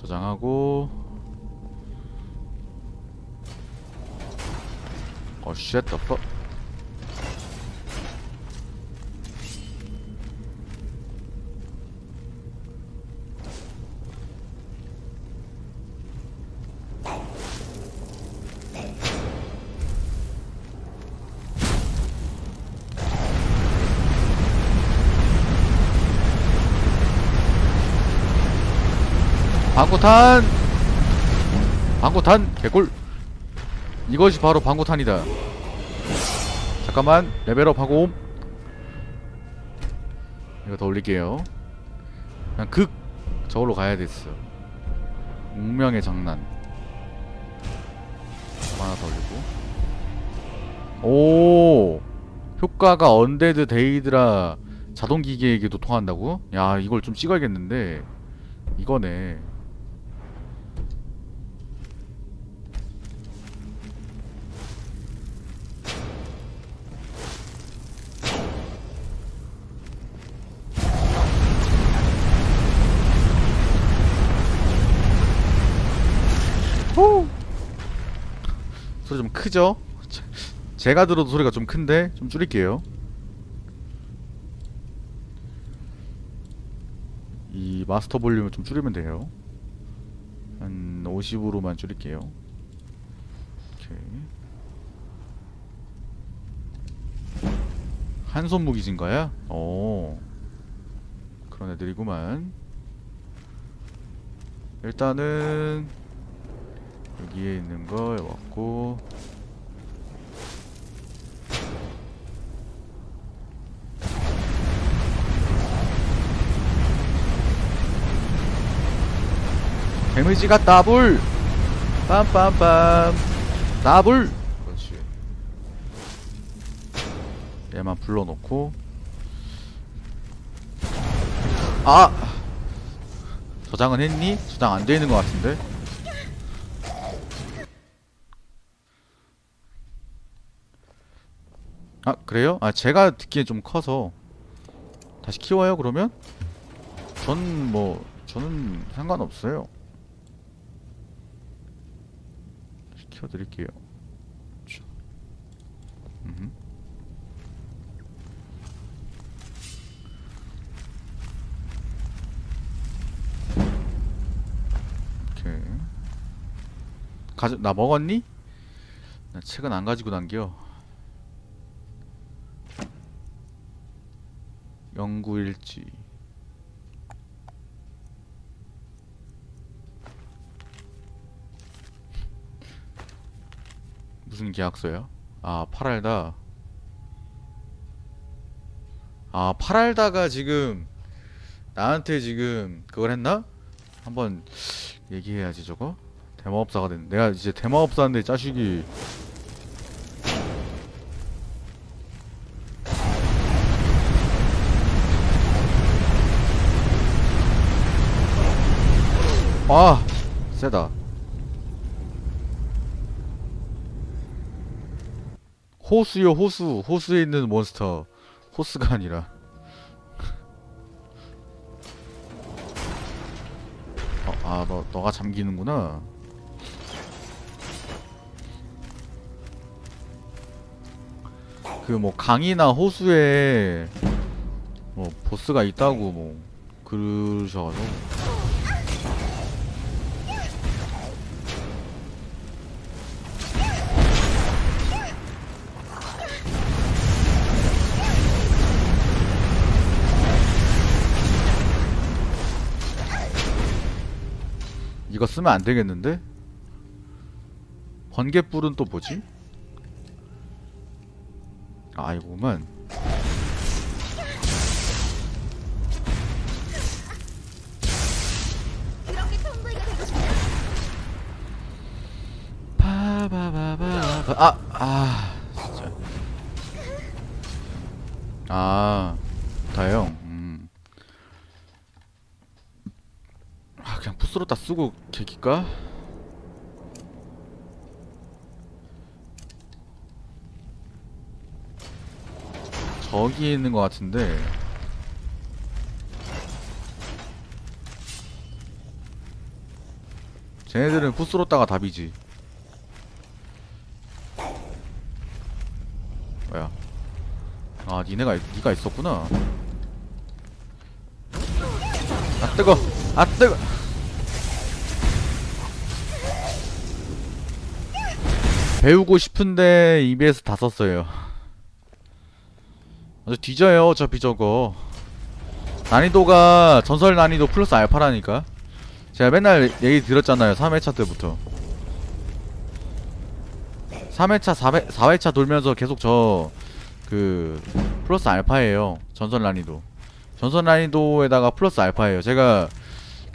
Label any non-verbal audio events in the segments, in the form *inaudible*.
저장하고 어 쉣, 더 fuck 방구탄! 방구탄 개꿀! 이것이 바로 방구탄이다. 잠깐만 레벨업 하고 옴. 이거 더 올릴게요. 그냥 극 저걸로 가야 됐어. 운명의 장난. 하나 더 올리고. 오 효과가 언데드 데이드라 자동 기계에게도 통한다고? 야 이걸 좀 찍어야겠는데 이거네. 소리 좀 크죠? 제- 제가 들어도 소리가 좀 큰데 좀 줄일게요. 이 마스터 볼륨을 좀 줄이면 돼요. 한 50으로만 줄일게요. 오케이. 한손 무기진 거야? 오. 그런 애들이구만. 일단은 여기에 있는 거 왔고. 데미지가 더블 빰빰빰. 더블 그렇지. 얘만 불러놓고. 아! 저장은 했니? 저장 안 돼 있는 것 같은데 아 그래요? 아 제가 듣기에 좀 커서 다시 키워요 그러면? 전 뭐 저는 상관없어요 다시 키워드릴게요. 오케이 가져 나 먹었니? 나 책은 안 가지고 남겨 연구일지 무슨 계약서야? 아 파랄다 아 파랄다가 지금 나한테 지금 그걸 했나? 한번 얘기해야지 저거 대마법사가 됐네 내가 이제 대마법사인데 자식이 아 세다. 호수요 호수. 호수에 있는 몬스터. 호스가 아니라. *laughs* 어, 아, 너, 너가 잠기는구나. 그 뭐 강이나 호수에 뭐 보스가 있다고 뭐 그러셔가지고 쓰면 안 되겠는데? 번개불은 또 뭐지? 아 싶다. 파바바바바 아! 아 진짜 아 다영 푸스로 다 쓰고 개기까? 저기 있는 것 같은데. 쟤네들은 푸스로다가 답이지. 뭐야? 아 니네가 니가 있었구나. 아 뜨거! 아 뜨거 배우고 싶은데 EBS 다 썼어요. 아주 뒤져요 어차피 저거. 난이도가 전설 난이도 플러스 알파라니까. 제가 맨날 얘기 들었잖아요 3회차 때부터. 3회차 4회, 4회차 돌면서 계속 저 그 플러스 알파예요 전설 난이도. 전설 난이도에다가 플러스 알파예요. 제가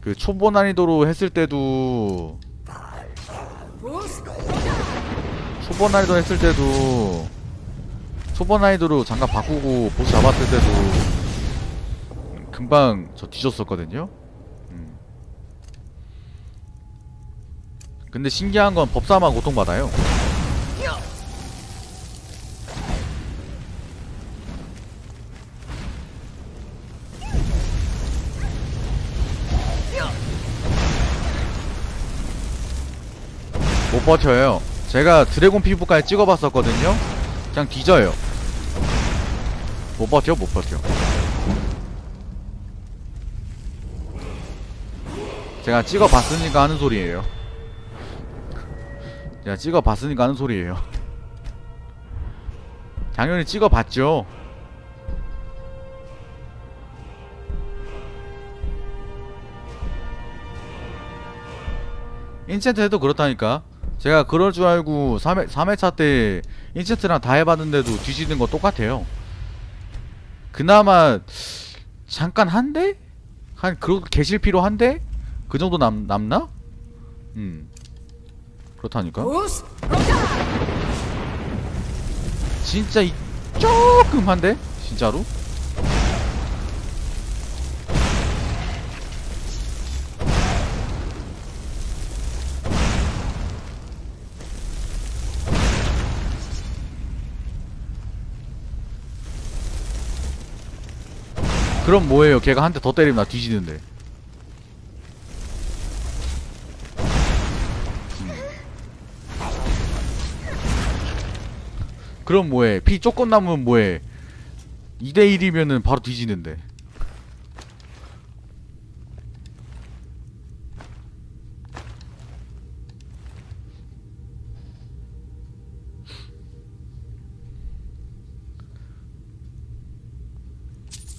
그 초보 난이도로 했을 때도 초보 난이도 했을 때도 초보 난이도로 잠깐 바꾸고 보스 잡았을 때도 금방 저 뒤졌었거든요 음. 근데 신기한 건 법사만 고통받아요 못 버텨요. 제가 드래곤 피부까지 찍어봤었거든요. 그냥 뒤져요. 못 버텨, 못 버텨. 제가 찍어봤으니까 하는 소리예요. 제가 찍어봤으니까 하는 소리예요. 당연히 찍어봤죠. 인챈트 해도 그렇다니까 제가 그럴 줄 알고 3회, 3회차 때 인챈트랑 다 해봤는데도 뒤지는 거 똑같아요 그나마 잠깐 한 대? 한 그렇게 개실피로 한 대? 그 정도 남, 남나? 음 그렇다니까 진짜 이 조금 한데? 진짜로? 그럼 뭐예요? 걔가 한 대 더 때리면 나 뒤지는데. 음. 그럼 뭐해? 피 조금 남으면 뭐해? 2대1이면은 바로 뒤지는데.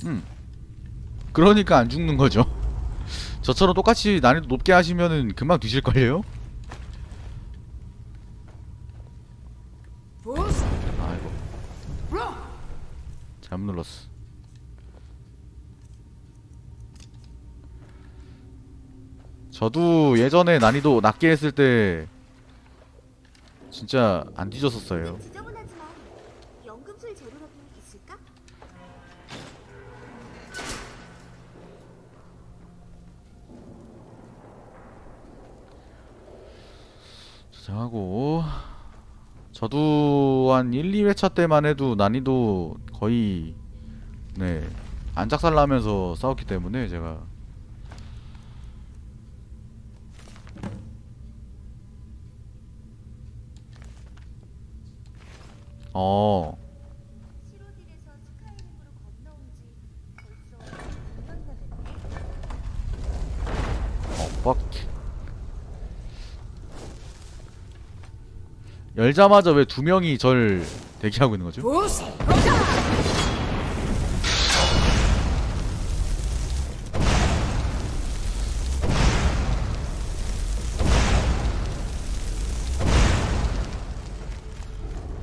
음. 그러니까 안 죽는 거죠. 저처럼 똑같이 난이도 높게 하시면은 금방 뒤질걸요? 아이고. 잘못 눌렀어. 저도 예전에 난이도 낮게 했을 때 진짜 안 뒤졌었어요. 저장하고 저도 한 1, 2회차 때만 해도 난이도 거의 네 안작살나면서 싸웠기 때문에 제가 어 시로딜에서 스카이림으로 건너온 지 벌써 2년이나 됐네. 어, 뻑. 열자마자 왜 두 명이 절 대기하고 있는 거죠?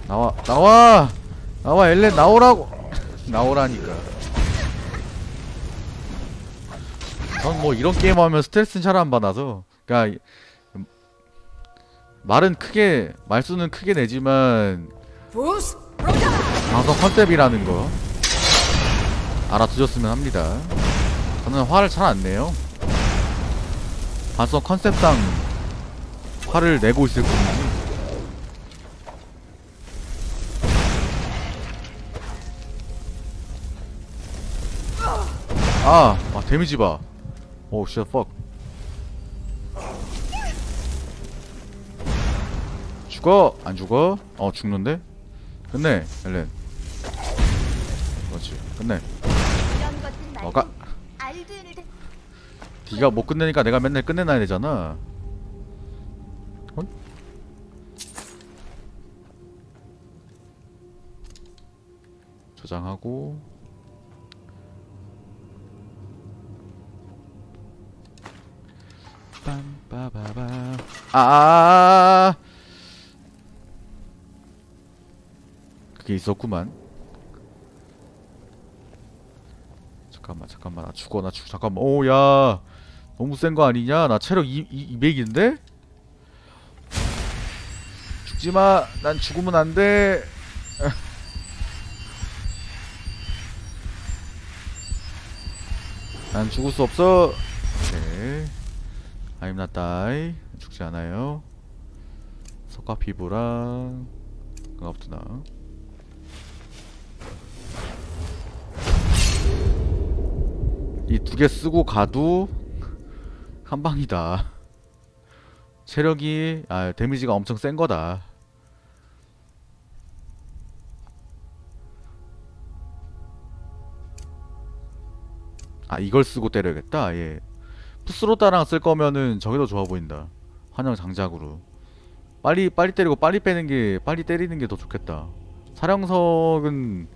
나와, 나와! 나와, 엘렌, 나오라고! *laughs* 나오라니까. 전 뭐 이런 게임 하면 스트레스는 잘 안 받아서 그니까 말은 크게 말수는 크게 내지만 방송 컨셉이라는 거 알아두셨으면 합니다 저는 화를 잘 안 내요 방송 컨셉상 화를 내고 있을 뿐이지 아, 아 데미지 봐. 오, 쉣, 퍽. 죽어? 안 죽어? 어 죽는데? 끝내 엘렌. 그렇지. 끝내. 이런 것들 말고 너가 알두인을 대... 네가 못 끝내니까 내가 맨날 끝내놔야 되잖아. 어? 저장하고. 빰빠바밤 아, 아, 아, 아. 그게 있었구만. 잠깐만 잠깐만. 나 죽어 나죽 잠깐만. 오야. 너무 센 거 아니냐? 나 체력 2, 200인데? 죽지마. 난 죽으면 안돼. *laughs* 난 죽을 수 없어. 오케이. I'm not die 죽지 않아요. 석가 피부랑. 반갑구나 이 두 개 쓰고 가도 한 방이다. 체력이 아 데미지가 엄청 센 거다. 아 이걸 쓰고 때려야겠다. 예. 푸스로따랑 쓸 거면은 저게 더 좋아 보인다. 환영 장작으로. 빨리 빨리 때리고 빨리 빼는 게 빨리 때리는 게 더 좋겠다. 사령석은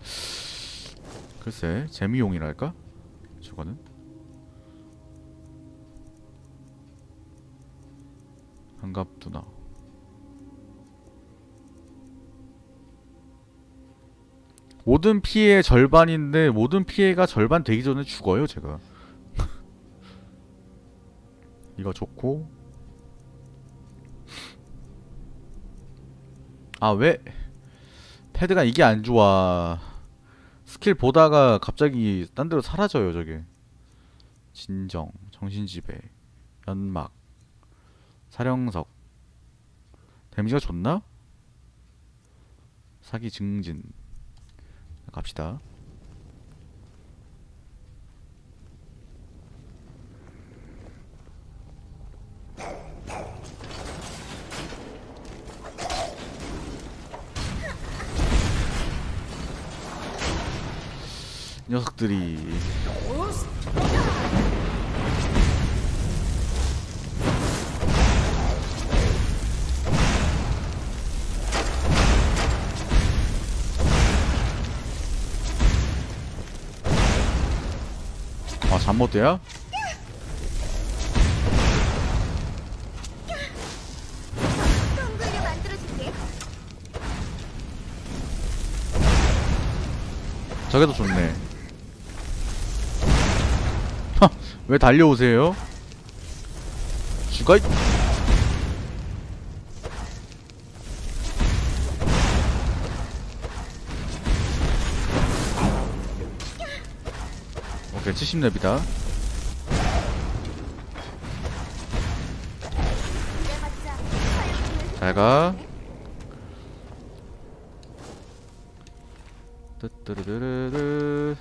글쎄 재미용이랄까? 저거는? 반갑두나. 모든 피해의 절반인데 모든 피해가 절반 되기 전에 죽어요 제가. *laughs* 이거 좋고. 아 왜? 패드가 이게 안 좋아 스킬 보다가 갑자기 딴 데로 사라져요 저게. 진정 정신지배 연막 사령석. 데미지가 좋나? 사기 증진. 갑시다 이 녀석들이 아? 덩굴게 만들어줄게. 저게 더 좋네 왜 달려오세요? 죽어 오케이 70렙이다. 그래봤자 사용을 잘가. 뜨뜨르르르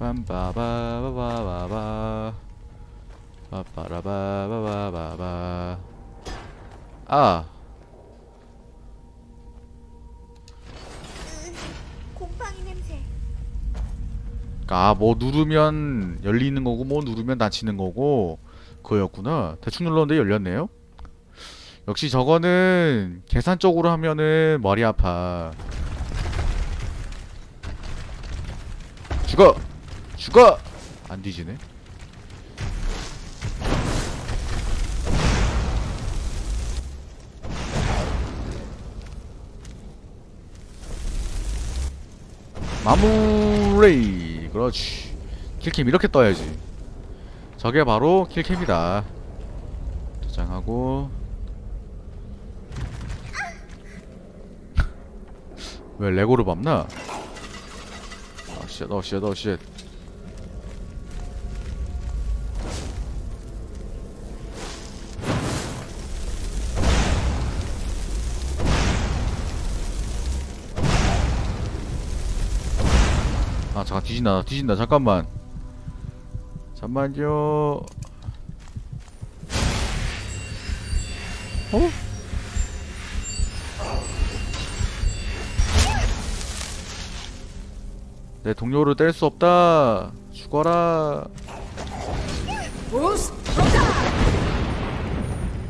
빰빠바바바바바 빠빠라바바바바바 아 곰팡이 냄새. 아, 뭐 누르면 열리는 거고, 뭐 누르면 닫히는 거고, 그거였구나. 대충 눌렀는데 열렸네요? 역시 저거는 계산적으로 하면은 머리 아파. 죽어! 죽어! 안 뒤지네. 마무리 그렇지 킬캠 이렇게 떠야지 저게 바로 킬캠이다 저장하고 *laughs* 왜 레고를 밟나? 어쉣 어 쉣 어 쉣 잠깐 뒤진다 뒤진다 잠깐만 잠만요 어? 내 동료를 뗄 수 없다. 죽어라.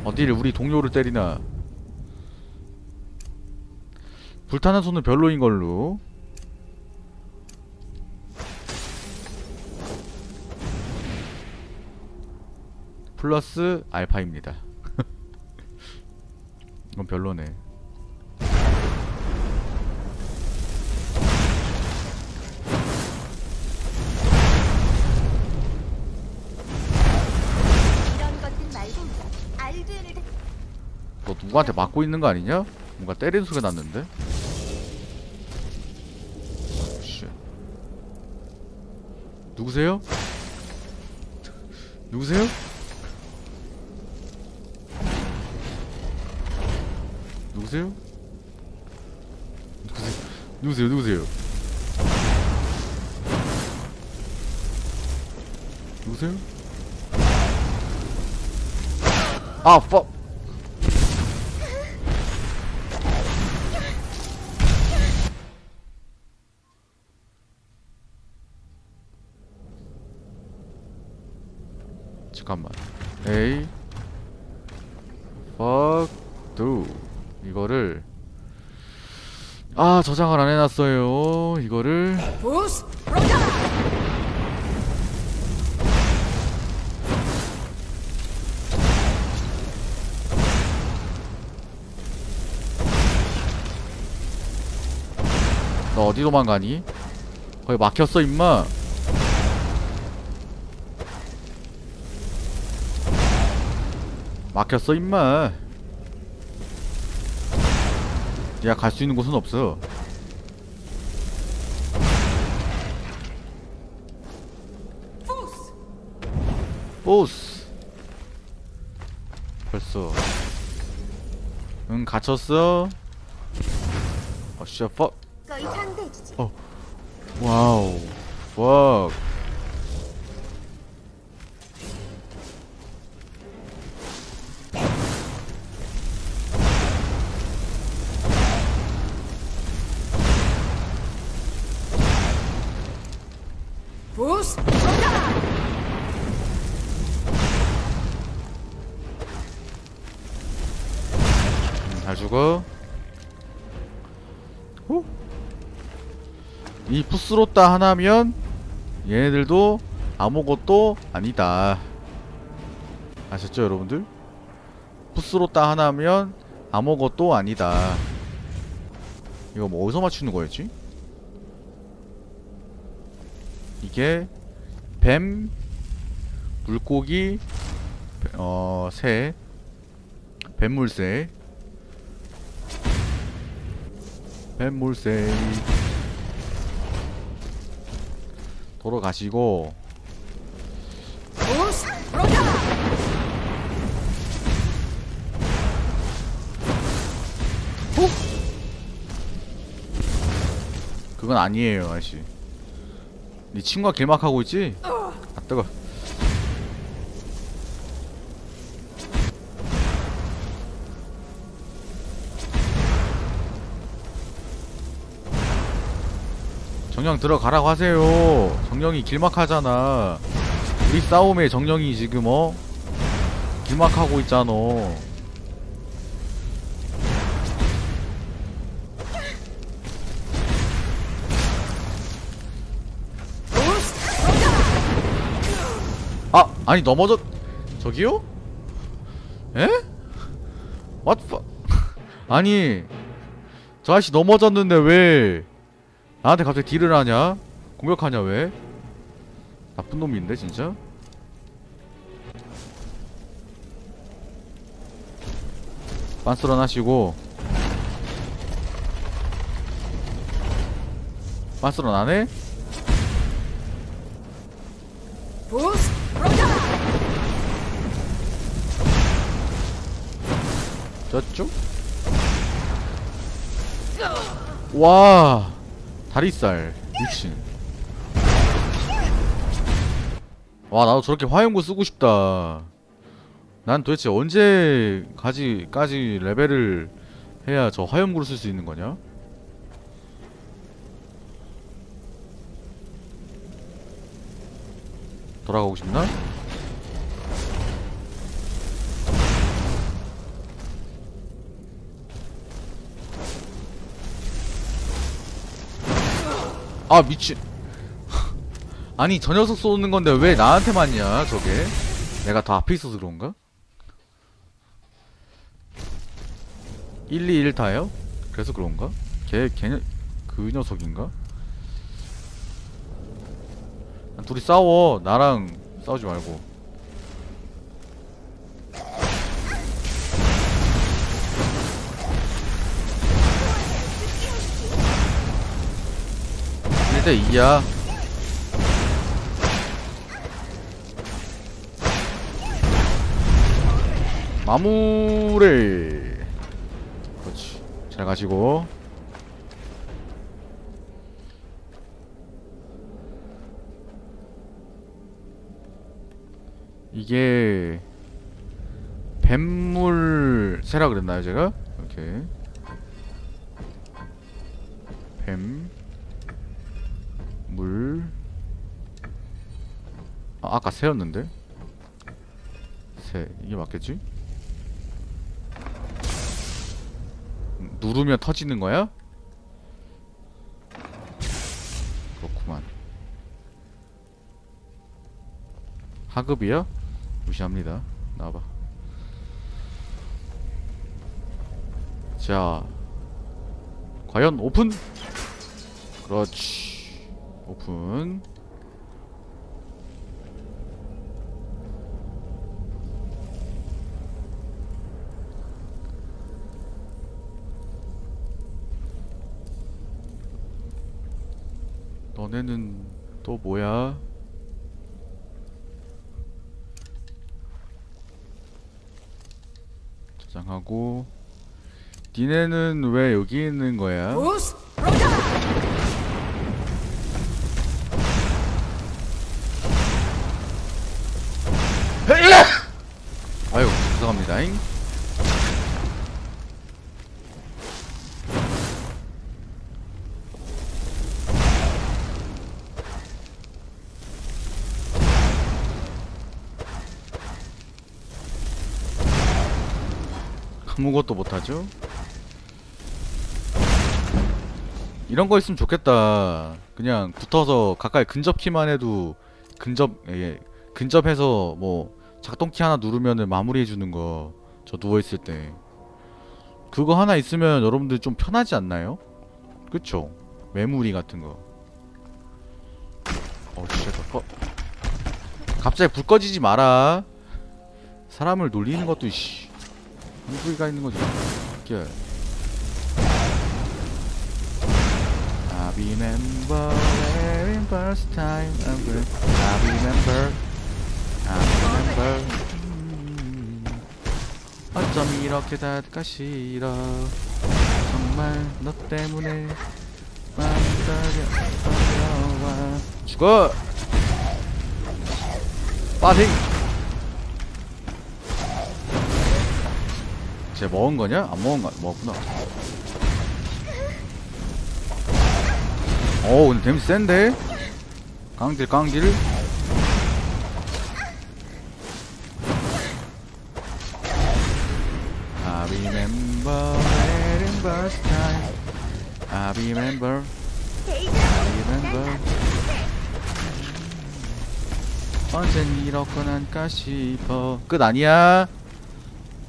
어디를 우리 동료를 때리나? 불타는 손은 별로인 걸로. 플러스 알파입니다. 이건 *laughs* 별로네. 알두인을 대... 너 누구한테 맞고 있는 거 아니냐? 뭔가 때리는 소리가 났는데? 씨. 누구세요? 누구세요? 누구세요? 누구세요? 누구세요? 누구세요? 누구세요? 아, 퍽! 잠깐만. 에이. fuck do. 이거를 아, 저장을 안 해놨어요. 이거를 너 어디 도망가니? 거기 막혔어, 임마. 막혔어 임마 야 갈 수 있는 곳은 없어. 보스 벌써. 응 갇혔어. 거의 상대해주지. 와우. 퍽 이 푸스로따 하나면 얘네들도 아무것도 아니다. 아셨죠, 여러분들? 푸스로따 하나면 아무것도 아니다. 이거 뭐 어디서 맞추는 거였지? 이게 뱀, 물고기, 어, 새, 뱀물새, 뱀물새 돌아가시고 어? 그건 아니에요 아저씨 네 친구가 길막하고 있지? 아 뜨거 정령 들어가라고 하세요 정령이 길막하잖아 우리 싸움에 정령이 지금 어? 길막하고 있잖아 아 아니 넘어졌 저기요? 에? The *laughs* 아니 저 아저씨 넘어졌는데 왜 나한테 갑자기 딜을 하냐? 공격하냐 왜? 나쁜 놈인데 진짜? 빤스런 하시고 빤스런 안 해? 저쪽? 와 다리살 미친 와 나도 저렇게 화염구 쓰고 싶다 난 도대체 언제까지까지 레벨을 해야 저 화염구를 쓸 수 있는 거냐? 돌아가고 싶나? 아 미친 아니 저 녀석 쏘는 건데 왜 나한테 맞냐 저게 내가 더 앞에 있어서 그런가? 1, 2, 1타요? 그래서 그런가? 걔, 걔, 그 녀석인가? 아, 둘이 싸워. 나랑 싸우지 말고. 일대 2야. 마무리. 그렇지. 잘 가시고. 이게 뱀물 새라 그랬나요, 제가? 오케이. 뱀, 물. 아, 아까 새였는데? 새. 이게 맞겠지? 누르면 터지는 거야? 그렇구만. 하급이야? 무시합니다. 나와봐. 자, 과연 오픈? 그렇지. 오픈. 너네는 또 뭐야? 저장하고 니네는 왜 여기 있는 거야? 죄송합니다잉 아무것도 못하죠? 이런 거 있으면 좋겠다. 그냥 붙어서 가까이 근접키만 해도 근접 예, 근접해서 뭐 작동키 하나 누르면은 마무리해 주는 거. 저 누워 있을 때. 그거 하나 있으면 여러분들 좀 편하지 않나요? 그쵸? 메모리 같은 거. 어, 진짜 더 갑자기 불 꺼지지 마라. 사람을 놀리는 것도 씨. 한두이가 있는 거지. 이게. I remember very first time. I remember. 음, 어쩜 이렇게 다가 싫어. 정말 너 때문에 떨려와. 죽어. 빠ting. 쟤 먹은 거냐? 안 먹은 거 먹었구나. 어 근데 데미지 센데? 강딜 강딜 I remember I remember 언젠 이렇게 난까 싶어 끝 아니야?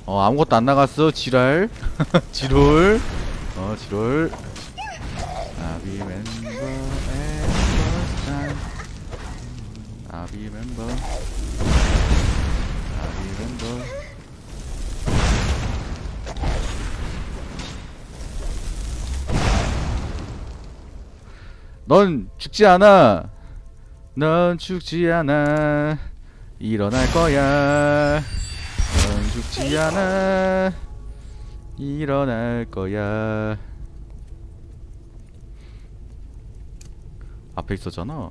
어 아무것도 안 나갔어 지랄 지롤 어 지롤 I remember. I remember. 넌 죽지 않아. 넌 죽지 않아. 일어날 거야. 넌 죽지 않아. 일어날 거야. 앞에 있었잖아.